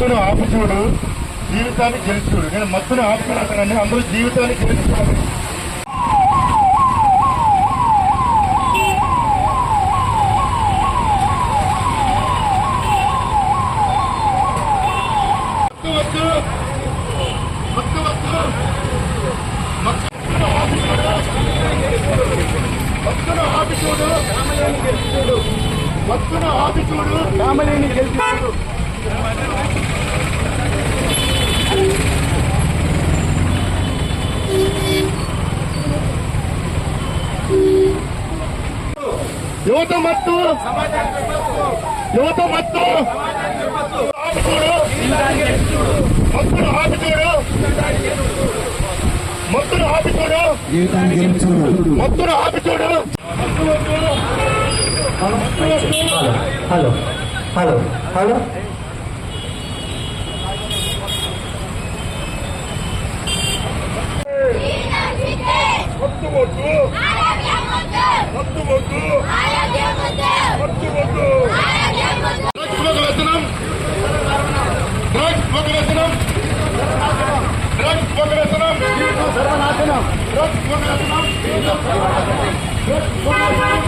మత్తును ఆపుచూడు జీవితాన్ని గెలుచుడు. నేను మత్తును ఆపుతున్నానండి అందరూ జీవితాన్ని గెలుచుకోవాలి. మత్తు ఆపి చూడు రామలేని మత్తును చూడు మత్తును ఆపుచూడు రామలేని యువత మత్తు యువత మత్తు ఆపుచూడు మత్తును ఆపుచూడు. మత్తును ఆపుచూడు. జీవితాన్ని గెలుచుడు మత్తును ఆపుచూడు. మత్తు వద్దు. మత్తు వద్దు. హలో. హలో. హలో మత్తు వద్దు మత్తు వద్దు మత్తు వద్దు డ్రగ్స్ ఒక వ్యసనం డ్రగ్స్ ఒక వ్యసనం డ్రగ్స్ ఒక వ్యసనం జీవితం సర్వనాశనం డ్రగ్స్ ఒక వ్యసనం జీవితం సర్వనాశనం డ్రగ్స్ ఒక వ్యసనం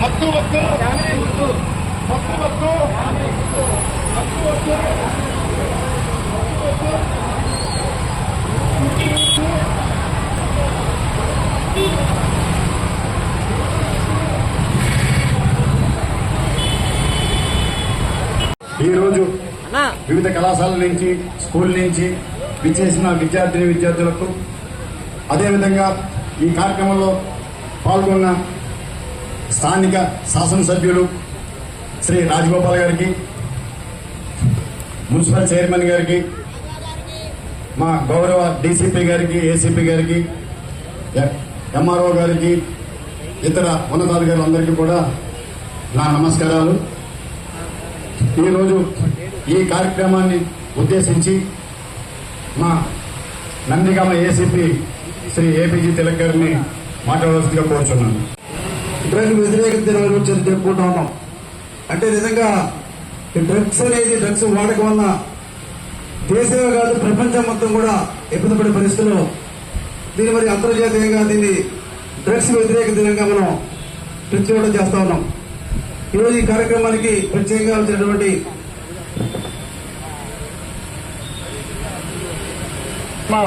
మత్తు వద్దు మత్తు వద్దు మత్తు వద్దు ఈరోజు వివిధ కళాశాలల నుంచి స్కూల్ నుంచి విచ్చేసిన విద్యార్థిని విద్యార్థులకు అదేవిధంగా ఈ కార్యక్రమంలో పాల్గొన్న స్థానిక శాసనసభ్యులు శ్రీ రాజగోపాల్ గారికి మున్సిపల్ చైర్మన్ గారికి మా గౌరవ డీసీపీ గారికి ఏసీపీ గారికి ఎంఆర్ఓ గారికి ఇతర ఉన్నతాధికారులందరికీ కూడా నా నమస్కారాలు. ఈరోజు ఈ కార్యక్రమాన్ని ఉద్దేశించి మా నందిగామ ఏసీపీ శ్రీ ఏపీజీ తిలక్ గారిని మాట్లాడవలసిందిగా కోరుచున్నాను. డ్రగ్ వ్యతిరేక దినోత్సవం జరుపుకుంటా ఉన్నాం అంటే నిజంగా ఈ డ్రగ్స్ అనేది డ్రగ్స్ వాడకం వల్ల దేశమే కాదు ప్రపంచం మొత్తం కూడా ఇబ్బంది పడే పరిస్థితుల్లో దీని మరి అంతర్జాతీయంగా దీన్ని డ్రగ్స్ వ్యతిరేక దినంగా మనం ప్రచురణ చేస్తా ఉన్నాం. ఈరోజు ఈ కార్యక్రమానికి ప్రత్యేకంగా వచ్చినటువంటి మా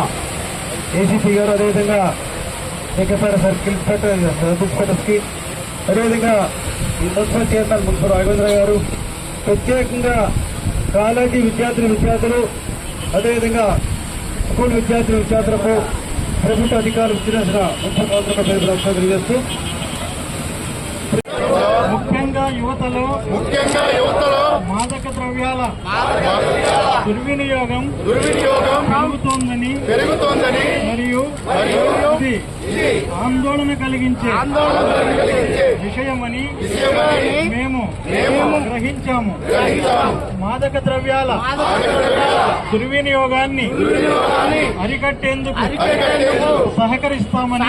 ఏసీపీ గారు అదేవిధంగా సెక్రటరీ సర్కిల్ ఇన్స్పెక్టర్స్కి అదేవిధంగా ఈ మున్సిపల్ చైర్మన్ మున్సిపల్ రాఘవేంద్ర గారు. ప్రత్యేకంగా కాలేజీ విద్యార్థులు విద్యార్థులు అదేవిధంగా స్కూల్ విద్యార్థులు విద్యార్థులకు ప్రభుత్వ అధికారులు విచ్చేసిన మున్సిపల్ కౌన్సిలర్ తెలియజేస్తూ. ముఖ్యంగా యువతలో ముఖ్యంగా యువతలో ద్రవ్యాల దుర్వినియోగం దుర్వినియోగం పెరుగుతోందని పెరుగుతోందని మరియు ఆందోళన కలిగించే విషయమని విషయమని మేము గ్రహించాము. మాదక ద్రవ్యాల దుర్వినియోగాన్ని అరికట్టేందుకు సహకరిస్తామని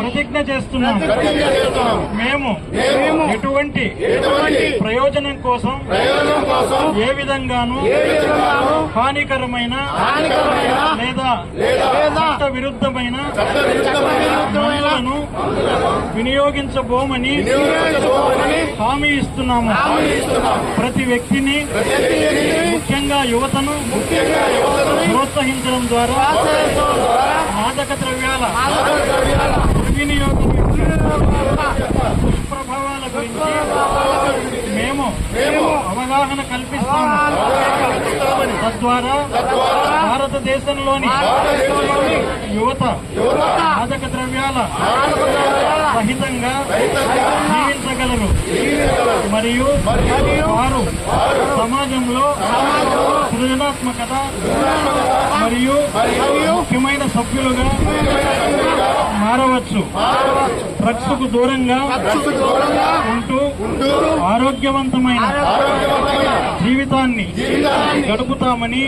ప్రతిజ్ఞ చేస్తున్నాం ప్రతిజ్ఞ చేస్తున్నాం. మేము మేము ఎటువంటి ప్రయోజనం కోసం ఏ విధంగానూ హానికరమైన లేదా విరుద్ధమైన వినియోగించబోమని వినియోగించబోమని హామీ ఇస్తున్నాము. ప్రతి వ్యక్తిని ప్రతి ముఖ్యంగా యువతను ముఖ్యంగా యువతను ప్రోత్సహించడం ద్వారా మాదక ద్రవ్యాల దుర్వినియోగం దుష్ప్రభావాల గురించి మేము మేము అవగాహన కల్పిస్తాము. తద్వారా భారతదేశంలోని యువత మాదక ద్రవ్యాల సహితంగా జీవించగలరు. మరియు వారు సమాజంలో సృజనాత్మకత మరియు ముఖ్యమైన సభ్యులుగా మారవచ్చు. డ్రగ్స్కు దూరంగా ఉంటూ ఆరోగ్యవంతమైన జీవితాన్ని గడుపుతామని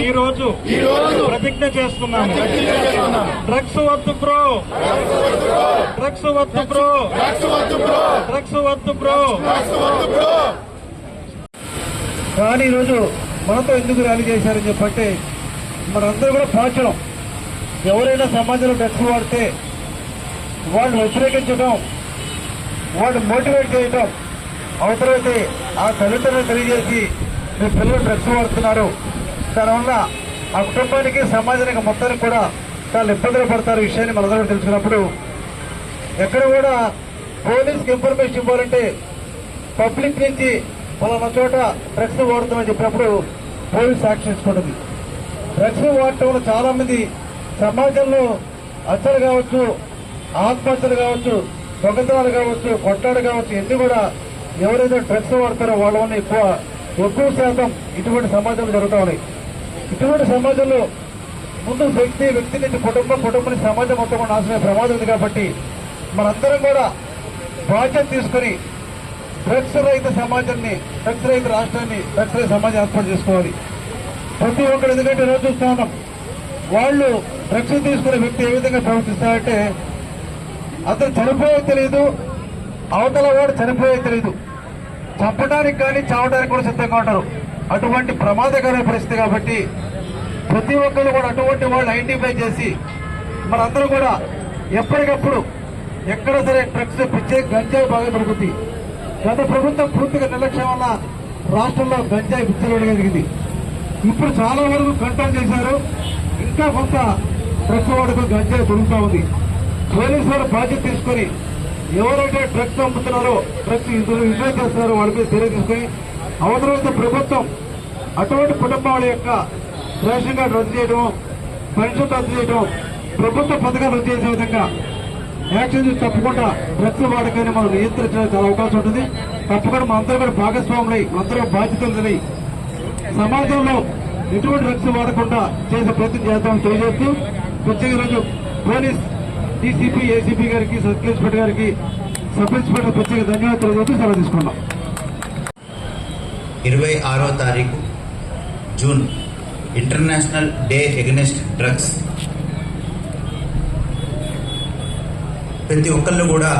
ఈ రోజు ప్రతిజ్ఞ చేస్తున్నాము డ్రగ్స్ వద్దు బ్రో. డ్రగ్స్ వద్దు బ్రో. డ్రగ్స్ వద్దు బ్రో. కానీ ఈరోజు మనతో ఎందుకు ర్యాలీ చేశారని చెప్పంటే మనందరూ కూడా పాచడం ఎవరైనా సమాజంలో డ్రగ్స్ వాడితే వాళ్ళు వ్యతిరేకించడం వాళ్ళు మోటివేట్ చేయడం అవసరమైతే ఆ తల్లిదండ్రులు తెలియజేసి మీ పిల్లలు డ్రగ్స్ వాడుతున్నారు. దానివల్ల ఆ కుటుంబానికి సమాజానికి మొత్తానికి కూడా చాలా ఇబ్బందులు పడతారు విషయాన్ని మనందరం తెలుసుకున్నప్పుడు. ఎక్కడ కూడా పోలీస్కి ఇన్ఫర్మేషన్ ఇవ్వాలంటే పబ్లిక్ నుంచి పలానా చోట డ్రగ్స్ వాడుతామని చెప్పినప్పుడు పోలీస్ యాక్షన్ తీసుకుంటుంది. డ్రగ్స్ వాడటం వల్ల చాలామంది సమాజంలో అసలు కావచ్చు ఆత్మహత్యలు కావచ్చు దొంగతనాలు కావచ్చు కొట్టాడు కావచ్చు ఎన్ని కూడా ఎవరైతే డ్రగ్స్ వాడతారో వాళ్ళ వల్ల ఎక్కువ ఎక్కువ శాతం ఇటువంటి సమాజంలో జరుగుతూ ఉన్నాయి. ఇటువంటి సమాజంలో ముందు వ్యక్తి వ్యక్తి నుంచి కుటుంబం కుటుంబం సమాజం మొత్తం కూడా నాశనమే ప్రమాదం ఉంది కాబట్టి మనందరం కూడా బాధ్యత తీసుకుని డ్రగ్స్ రహిత సమాజాన్ని డ్రగ్స్ రహిత రాష్ట్రాన్ని డ్రగ్స్ రహిత సమాజం ఏర్పాటు చేసుకోవాలి. ప్రతి ఒక్కరు ఎందుకంటే రోజు చూస్తా ఉన్నాం వాళ్ళు డ్రగ్స్ తీసుకునే వ్యక్తి ఏ విధంగా ప్రవర్తిస్తారంటే అతను చనిపోయే తెలియదు అవతల వాడు చనిపోయే తెలియదు చంపడానికి కానీ చావడానికి కూడా సిద్ధంగా ఉంటారు. అటువంటి ప్రమాదకరమైన పరిస్థితి కాబట్టి ప్రతి ఒక్కరు కూడా అటువంటి వాళ్ళు ఐడెంటిఫై చేసి మనందరూ కూడా ఎప్పటికప్పుడు ఎక్కడ సరే డ్రగ్స్ పిచ్చే గంజాయి బాగా పెరుగుతుంది గత ప్రభుత్వం పూర్తిగా నిర్లక్ష్యం వల్ల రాష్ట్రంలో గంజాయి జరిగింది ఇప్పుడు చాలా వరకు కంట్రోల్ చేశారు. ఇంకా కొంత ట్రక్ వాడుకు గంజాయి దొరుకుతా ఉంది. పోలీసు వారు బాధ్యత తీసుకొని ఎవరైతే డ్రగ్స్ అమ్ముతున్నారో డ్రగ్స్ ఇంజోర్ చేస్తున్నారో వాళ్ళ మీద చర్య తీసుకొని అవసరమైతే ప్రభుత్వం అటువంటి కుటుంబాల యొక్క రేషన్ కార్డు రద్దు చేయడం పెన్షన్ రద్దు చేయడం ప్రభుత్వ పథకాలు రద్దు చేసే విధంగా యాక్షన్ చేసి తప్పకుండా డ్రగ్స్ వాడకాన్ని మనం నియంత్రించడానికి చాలా అవకాశం ఉంటుంది. తప్పకుండా మనందరూ కూడా భాగస్వాములై మనందరూ బాధ్యతలు సమాజంలో ఎటువంటి డ్రగ్స్ వాడకుండా చేసే ప్రయత్నం చేద్దామని తెలియజేస్తూ ప్రత్యేక రోజు పోలీస్ డీసీపీ ఏసీపీ గారికి సర్కిల్ ఇన్స్పెక్టర్ గారికి సబ్ ఇన్స్పెక్టర్ ప్రత్యేక ధన్యవాదాలు తెలియజేస్తూ సెలవు తీసుకున్నాం ఇరవై ఆరో తారీఖు June international day against drugs. ప్రతి ఒక్కళ్ళు కూడా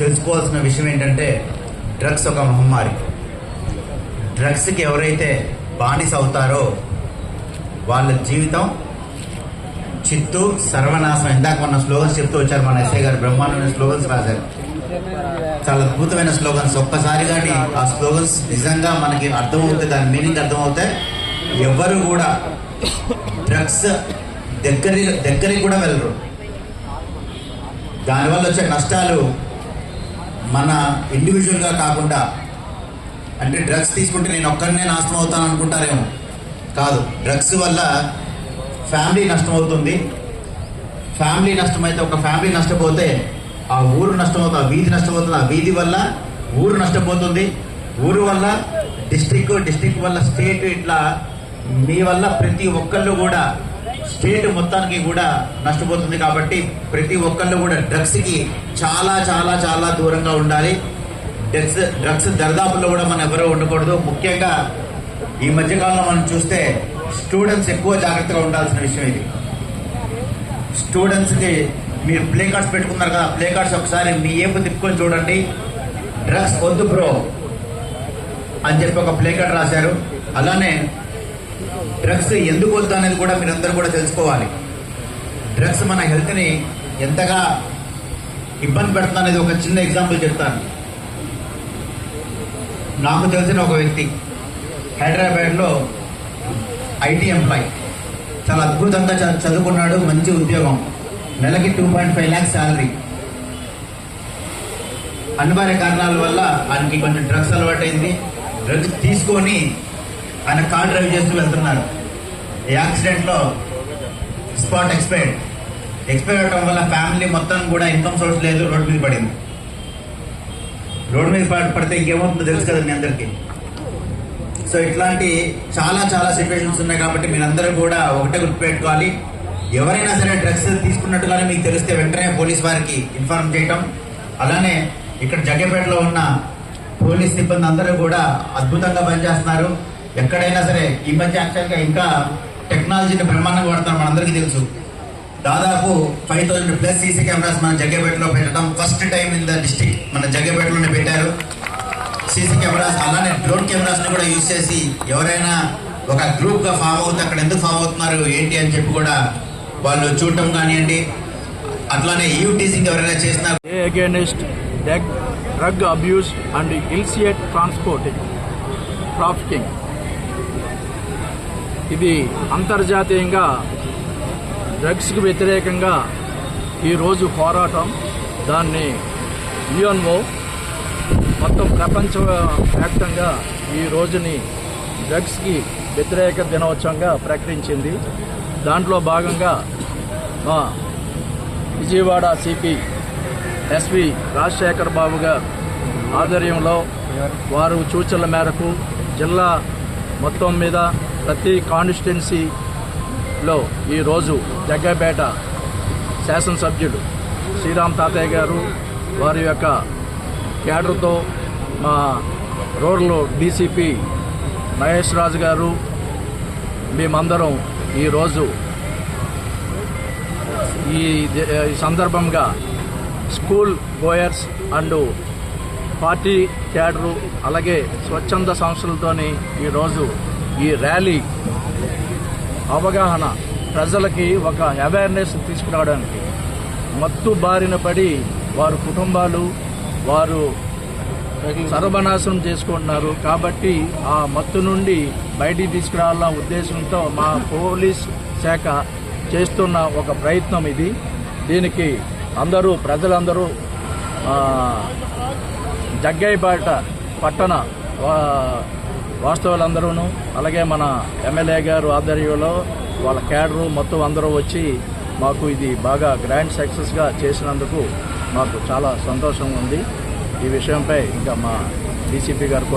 తెలుసుకోవాల్సిన విషయం ఏంటంటే డ్రగ్స్ ఒక మహమ్మారి. డ్రగ్స్కి ఎవరైతే బానిస అవుతారో వాళ్ళ జీవితం చిత్తు సర్వనాశం ఇందాక మన స్లోగన్స్ చెప్తూ వచ్చారు మన ఎస్ఐ గారు బ్రహ్మాండమైన స్లోగన్స్ రాశారు. చాలా అద్భుతమైన స్లోగన్స్. ఒక్కసారి కానీ ఆ స్లోగన్స్ నిజంగా మనకి అర్థమవుతాయి దాని మీనింగ్ అర్థమవుతాయి. ఎవ్వరు కూడా డ్రగ్స్ దగ్గరి దగ్గరికి కూడా వెళ్ళరు. దానివల్ల వచ్చే నష్టాలు మన ఇండివిజువల్గా కాకుండా అంటే డ్రగ్స్ తీసుకుంటే నేను ఒక్కరినే నాశనం అవుతాను అనుకుంటారేమో. కాదు డ్రగ్స్ వల్ల ఫ్యామిలీ నష్టం అవుతుంది. ఫ్యామిలీ నష్టమైతే ఒక ఫ్యామిలీ నష్టపోతే ఆ ఊరు నష్టమవుతుంది ఆ వీధి నష్టపోతుంది ఆ వీధి వల్ల ఊరు నష్టపోతుంది. ఊరు వల్ల డిస్టిక్ డిస్టిక్ వల్ల స్టేట్ ఇట్లా మీ వల్ల ప్రతి ఒక్కళ్ళు కూడా స్టేట్ మొత్తానికి కూడా నష్టపోతుంది కాబట్టి ప్రతి ఒక్కళ్ళు కూడా డ్రగ్స్కి చాలా చాలా చాలా దూరంగా ఉండాలి. డ్రగ్స్ డ్రగ్స్ దరిదాపుల్లో కూడా మనం ఎవరో ఉండకూడదు. ముఖ్యంగా ఈ మధ్యకాలంలో మనం చూస్తే స్టూడెంట్స్ ఎక్కువ జాగ్రత్తగా ఉండాల్సిన విషయం ఇది. స్టూడెంట్స్కి మీరు ప్లే కార్డ్స్ పెట్టుకున్నారు కదా ప్లే కార్డ్స్ ఒకసారి మీ ఏపు తిప్పుకొని చూడండి. డ్రగ్స్ వద్దు బ్రో అని చెప్పి ఒక ప్లే కార్డ్ రాశారు. అలానే డ్రగ్స్ ఎందుకు వద్దు అనేది కూడా మీరందరూ కూడా తెలుసుకోవాలి. డ్రగ్స్ మన హెల్త్ని ఎంతగా ఇబ్బంది పెడుతుంది అనేది ఒక చిన్న ఎగ్జాంపుల్ చెప్తాను. నాకు తెలిసిన ఒక వ్యక్తి హైదరాబాద్లో ఐటీ ఎంప్లాయ్. చాలా అద్భుతంగా చ- చదువుకున్నాడు మంచి ఉద్యోగం. నెలకి two point five lakhs salary అనివార్య కారణాల వల్ల ఆయనకి కొంచెం డ్రగ్స్ అలవాటైంది. డ్రగ్స్ తీసుకొని ఆయన కార్ డ్రైవ్ చేస్తూ వెళ్తున్నారు ఈ యాక్సిడెంట్లో స్పాట్ ఎక్స్పైర్డ్. ఎక్స్పైర్ అవడం వల్ల ఫ్యామిలీ మొత్తం కూడా ఇన్కమ్ సోర్స్ లేదు రోడ్ మీద పడింది. రోడ్డు మీద పడ- పడితే ఇంకేమవుతుందో తెలుసు కదా మీ అందరికీ. సో ఇట్లాంటి చాలా చాలా సిచ్యువేషన్స్ ఉన్నాయి కాబట్టి మీరందరూ కూడా ఒకటే గుర్తుపెట్టుకోవాలి. ఎవరైనా సరే డ్రగ్స్ తీసుకున్నట్టుగానే మీకు తెలిస్తే వెంటనే పోలీస్ వారికి ఇన్ఫార్మ్ చేయటం. అలానే ఇక్కడ జగ్గపేటలో ఉన్న పోలీస్ సిబ్బంది అందరూ కూడా అద్భుతంగా పనిచేస్తున్నారు. ఎక్కడైనా సరే ఈ మధ్య యాక్చువల్గా ఇంకా టెక్నాలజీని బ్రహ్మాండంగా వాడతారు మనందరికీ తెలుసు. దాదాపు five thousand plus CC cameras మన జగ్గపేటలో పెట్టడం first time in the district మన జగ్గపేటలోనే పెట్టారు. సీసీ కెమెరాస్ అలానే డ్రోన్ కెమెరాస్ని కూడా యూజ్ చేసి ఎవరైనా ఒక గ్రూప్గా ఫామ్ అవుతే అక్కడ ఎందుకు ఫామ్ అవుతున్నారు ఏంటి అని చెప్పి కూడా వాళ్ళు చూడటం కానివ్వండి. అట్లానే ఈవ్ టీసింగ్ ఎవరైనా చేసినా against drug, drug abuse and illicit transporting, ఇది అంతర్జాతీయంగా డ్రగ్స్కి వ్యతిరేకంగా ఈరోజు పోరాటం దాన్ని యుఎన్ఓ మొత్తం ప్రపంచ వ్యాప్తంగా ఈ రోజుని డ్రగ్స్కి వ్యతిరేక దినోత్సవంగా ప్రకటించింది. దాంట్లో భాగంగా మా విజయవాడ సిపి ఎస్వి రాజశేఖర్ బాబు గారు ఆధ్వర్యంలో వారు సూచనల మేరకు జిల్లా మొత్తం మీద ప్రతి లో ఈరోజు జగ్గపేట శాసనసభ్యుడు శ్రీరామ్ తాతయ్య గారు వారి యొక్క క్యాడర్తో మా రోడ్లో డీసీపీ మహేష్ రాజు గారు మేమందరం ఈరోజు ఈ ఈ సందర్భంగా school goers and party cadre అలాగే స్వచ్ఛంద సంస్థలతోని ఈరోజు ఈ ర్యాలీ అవగాహన ప్రజలకి ఒక అవేర్నెస్ తీసుకురావడానికి మత్తు బారిన పడి వారు కుటుంబాలు వారు సర్వనాశనం చేసుకుంటున్నారు. కాబట్టి ఆ మత్తు నుండి బయటికి తీసుకురావాల ఉద్దేశంతో మా పోలీస్ శాఖ చేస్తున్న ఒక ప్రయత్నం ఇది. దీనికి అందరూ ప్రజలందరూ జగ్గైపేట పట్టణ వాస్తవులందరూను అలాగే మన ఎమ్మెల్యే గారు ఆధ్వర్యంలో వాళ్ళ క్యాడరు మొత్తం అందరూ వచ్చి మాకు ఇది బాగా గ్రాండ్ సక్సెస్గా చేసినందుకు మాకు చాలా సంతోషంగా ఉంది. ఈ విషయంపై ఇంకా మా డీసీపీ గారు